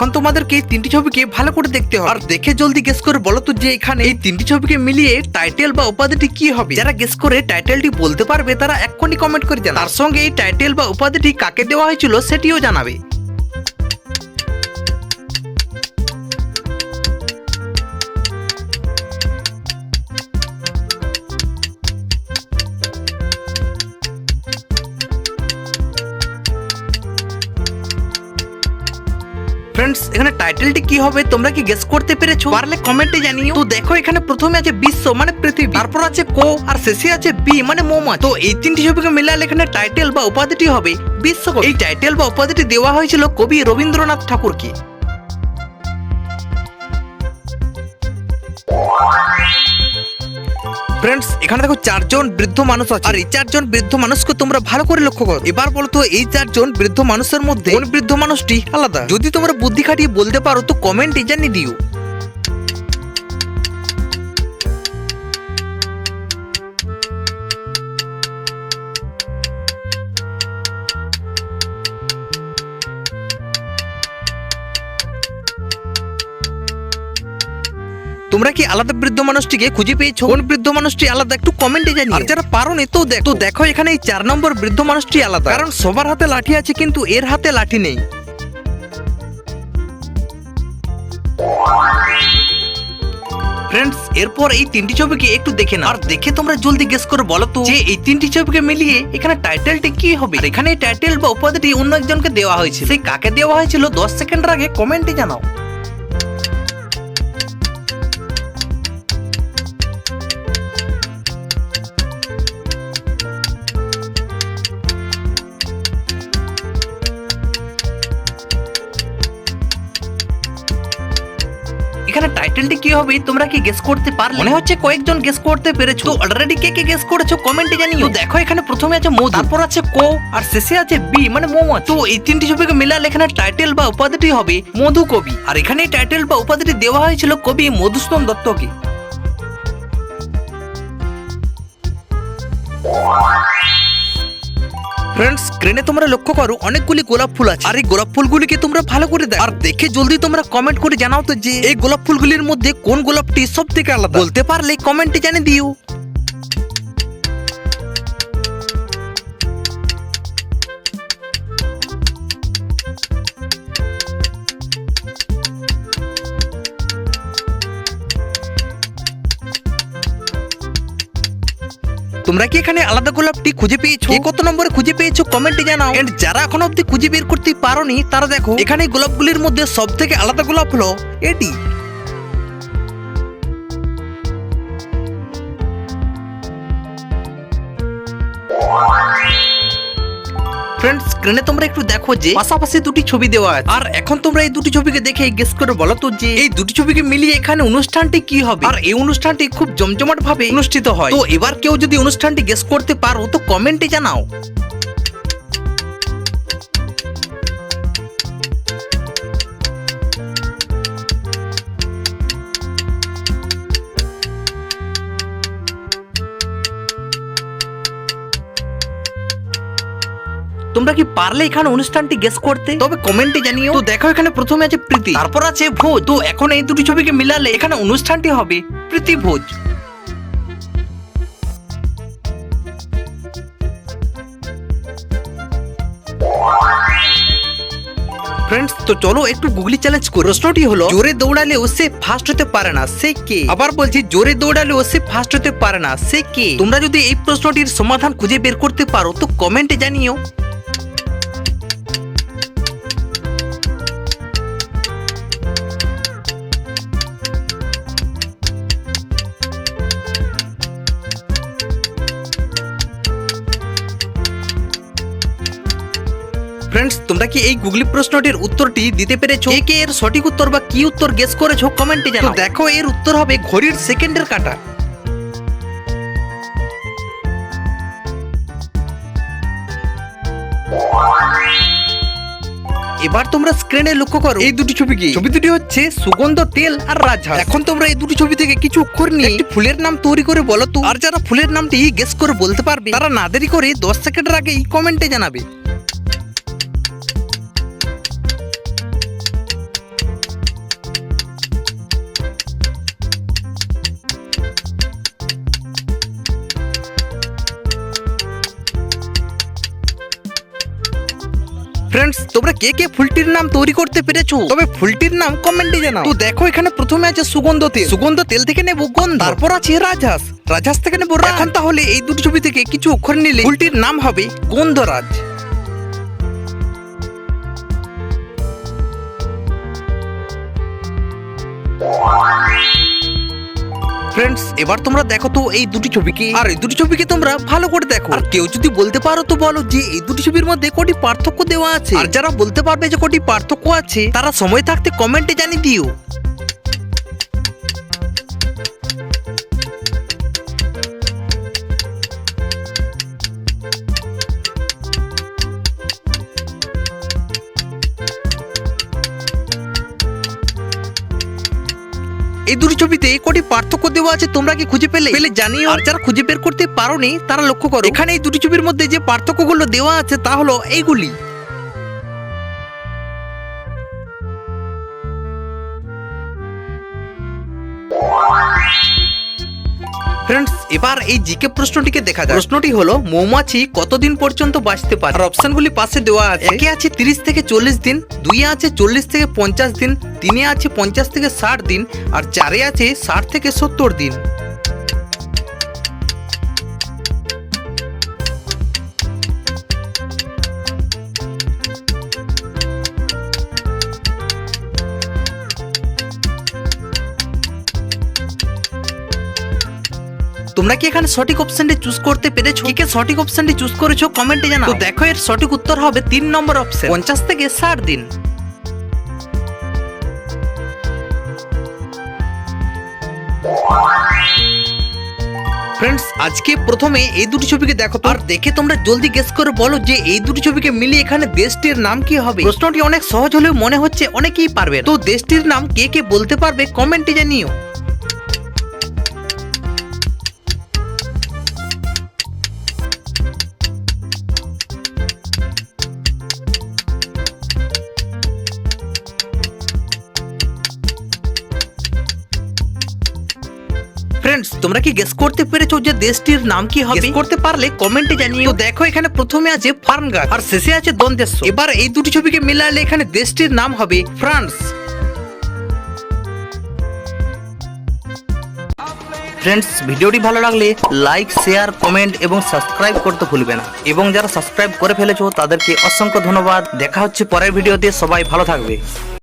এখন তোমাদেরকে এই তিনটি ছবিকে ভালো করে দেখতে হবে। আর দেখে জলদি গেস করে বলো তো যে এখানে এই তিনটি ছবিকে মিলিয়ে টাইটেল বা উপাধিটি কি হবে? যারা গেস করে টাইটেলটি বলতে পারবে, তারা এক্ষুনি কমেন্ট করে জানাবে তার সঙ্গে এই টাইটেল বা উপাধিটি কাকে দেওয়া হয়েছিল সেটিও জানাবে। ফ্রেন্ডস এখানে টাইটেলটি কি হবে? তোমরা কি গেস করতে পেরেছ? পারলে কমেন্টে জানিও। তো দেখো, এখানে প্রথমে আছে বিশ্ব মানে পৃথিবী। তারপর আছে কো, আর শেষে আছে বি মানে মোমা তো এই তিনটি ছবিকে মিলালে এখানে টাইটেল বা উপাধিটি হবে বিশ্বকবি এই টাইটেল বা উপাধিটি দেওয়া হয়েছিল কবি রবীন্দ্রনাথ ঠাকুরকে। ফ্রেন্ডস এখানে দেখো চারজন বৃদ্ধ মানুষ আছে। আর এই চারজন বৃদ্ধ মানুষকে তোমরা ভালো করে লক্ষ্য করো। এবার বলতো, এই চারজন বৃদ্ধ মানুষের মধ্যে কোন বৃদ্ধ মানুষটি আলাদা? যদি তোমরা বুদ্ধি খাটিয়ে বলতে পারো, তো কমেন্টে জানিয়ে দিও। তোমরা কি আলাদা বৃদ্ধ মানুষটিকে খুঁজে পেয়েছ? কোন বৃদ্ধ মানুষটি আলাদা? একটু কমেন্টে জানিও। আর যারা পারোনি তো দেখ। তো দেখো দেখো এখানে এই চার নম্বর বৃদ্ধ মানুষটি আলাদা। কারণ সবার হাতে লাঠি আছে কিন্তু এর হাতে লাঠি নেই। ফ্রেন্ডস এরপর এই তিনটি ছবিকে একটু দেখে না আর দেখে তোমরা জলদি গেস করে বলো তো। যে এই তিনটি ছবিকে মিলিয়ে এখানে টাইটেলটি কি হবে? এখানে টাইটেল বা উপাধিটি অন্য একজনকে দেওয়া হয়েছে সেই কাকে দেওয়া হয়েছিল? দশ সেকেন্ডের আগে কমেন্টে জানাও। কি হবে? তোমরা কি গেস করতে পারলে? মনে হচ্ছে কয়েকজন গেস করতে পেরেছ। তো অলরেডি কে কে গেস করেছ? কমেন্টে জানিও। তো দেখো এখানে প্রথমে আছে মো তারপর আছে কো আর শেষে আছে বি মানে মোমো তো এই তিনটি ছবিকে মিলালে এখানে টাইটেল বা উপাধিটি হবে মধু কবি। আর এখানে টাইটেল বা উপাধিটি দেওয়া হয়েছিল কবি মধুসূদন দত্তকে। ফ্রেন্ডস স্ক্রিনে তোমরা লক্ষ্য করো, অনেকগুলি গোলাপ ফুল আছে। আর এই গোলাপ ফুলগুলিকে তোমরা ভালো করে দেখো। আর দেখে জলদি তোমরা কমেন্ট করে জানাও তো যে এই গোলাপ ফুলগুলির মধ্যে কোন গোলাপটি সব থেকে আলাদা। বলতে পারলে কমেন্টে জানিয়ে দিও। তোমরা কি এখানে আলাদা গোলাপটি খুঁজে পেয়েছ? কত নম্বরে খুঁজে পেয়েছ? কমেন্টে জানাও। এন্ড যারা এখনও অব্দি খুঁজে বের করতে পারোনি, তারা দেখো, এখানে গোলাপগুলির মধ্যে সব থেকে আলাদা গোলাপ হলো এটি। ফ্রেন্ডস স্ক্রিনে তোমরা একটু দেখো যে পাশাপাশি দুটি ছবি দেওয়া আছে। আর এখন তোমরা এই দুটি ছবিকে দেখে গেস করে বলো তো যে এই দুটি ছবিকে মিলিয়ে এখানে অনুষ্ঠানটি কি হবে? আর এই অনুষ্ঠানটি খুব জমজমাট ভাবে অনুষ্ঠিত হয়। তো এবার কেউ যদি অনুষ্ঠানটি গেস করতে পারো, তো কমেন্টে জানাও। তোমরা কি পারলে এখানে অনুষ্ঠানটি গেস করতে? তবে কমেন্টে জানিও। তো দেখো, এখানে প্রথমে আছে প্রীতি। তারপর আছে ভোজ। তো এখন এই দুটি ছবিকে মিলালে এখানে অনুষ্ঠানটি হবে প্রীতি ভোজ। ফ্রেন্ডস তো চলো একটু গুগলি চ্যালেঞ্জ করি। প্রশ্নটি হলো, জোরে দৌড়ালেও সে ফার্স্ট হতে পারে না, সে কে? আবার বলছি, জোরে দৌড়ালেও সে ফার্স্ট হতে পারে না, সে কে? তোমরা যদি এই প্রশ্নটির সমাধান খুঁজে বের করতে পারো, তো কমেন্টে জানিও। ফ্রেন্ডস তোমরা কি এই গুগলি প্রশ্নটির উত্তরটি দিতে পেরেছ? কে কে এর সঠিক উত্তর বা কি উত্তর গেস করেছ? কমেন্টে জানাও। দেখো এর উত্তর হবে ঘড়ির সেকেন্ডের কাটা। এবার তোমরা স্ক্রিনে লক্ষ্য করো। এই দুটি ছবি কি? ছবি দুটি হচ্ছে সুগন্ধ তেল আর রাজহাঁস। এখন তোমরা এই দুটি ছবি থেকে কিছু অক্ষর নিয়ে একটি ফুলের নাম তৈরি করে বলো তো। আর যারা ফুলের নামটি গেস করে বলতে পারবে তারা না দেরি করে দশ সেকেন্ডের আগে এই কমেন্টে জানাবে। ফ্রেন্ডস তোমরা কে কে ফুলটির নাম তৈরি করতে পেরেছ? তবে ফুলটির নাম কমেন্টে জানাও। তো দেখো, এখানে প্রথমে আছে সুগন্ধ তেল। সুগন্ধ তেল থেকে নেব গন্ধ। তারপর আছে রাজহাস। রাজহাস থেকে নেব এখন তাহলে এই দুটো ছবি থেকে কিছু অক্ষর নিলে ফুলটির নাম হবে গন্ধরাজ। ফ্রেন্ডস এবার তোমরা দেখো তো এই দুটি ছবিকে। আর এই দুটি ছবিকে তোমরা ভালো করে দেখো। আর কেউ যদি বলতে পারো তো বলো যে এই দুটি ছবির মধ্যে কটি পার্থক্য দেওয়া আছে। আর যারা বলতে পারবে যে কটি পার্থক্য আছে তারা সময় থাকতে কমেন্টে জানিয়ে দিও। এই দুটি ছবিতে কটি পার্থক্য দেওয়া আছে তোমরা কি খুঁজে পেলে? পেলে জানিও। আর যারা খুঁজে বের করতে পারোনি, তারা লক্ষ্য করো। এখানে এই দুটি ছবির মধ্যে যে পার্থক্যগুলো দেওয়া আছে তা হলো এইগুলি। ফ্রেন্ডস এবার এই জিকে প্রশ্নটিকে দেখা যায় প্রশ্নটি হলো, মৌমাছি কতদিন পর্যন্ত বাঁচতে পারে? আর অপশনগুলি পাশে দেওয়া আছে। একে আছে তিরিশ থেকে চল্লিশ দিন দুই আছে চল্লিশ থেকে পঞ্চাশ দিন, তিনে আছে পঞ্চাশ থেকে ষাট দিন, আর চারে আছে ষাট থেকে সত্তর দিন। তোমরা কি এখানে সঠিক অপশনটি চুজ করতে পেরেছ? কে সঠিক অপশনটি চুজ করেছ? কমেন্টে জানাও। দেখো, এর সঠিক উত্তর হবে তিন নম্বর অপশন পঞ্চাশ থেকে ষাট দিন। ফ্রেন্ডস আজকে প্রথমে এই দুটি ছবিকে দেখো। আর দেখে তোমরা জলদি গেস করে বলো যে এই দুটি ছবিকে মিলিয়ে এখানে দেশটির নাম কি হবে। প্রশ্নটি অনেক সহজ হলেও মনে হচ্ছে অনেকেই পারবে তো দেশটির নাম কে কে বলতে পারবে কমেন্টে জানিও। ফ্রেন্ডস তোমরা কি গেস করতে পেরেছ যে দেশটির নাম কি হবে? Guess করতে পারলে কমেন্টে জানিও। তো দেখো এখানে প্রথমে আছে ফার্ন গাছ আর শেষে আছে দন দেশ এবার এই দুটি ছবিকে মিলালে এখানে দেশটির নাম হবে ফ্রান্স ফ্রেন্ডস ভিডিওটি ভালো লাগলে লাইক শেয়ার কমেন্ট এবং সাবস্ক্রাইব করতে ভুলবে না। এবং যারা সাবস্ক্রাইব করে ফেলেছো তাদেরকে অসংখ্য ধন্যবাদ। দেখা হচ্ছে পরের ভিডিওতে। সবাই ভালো থাকবে।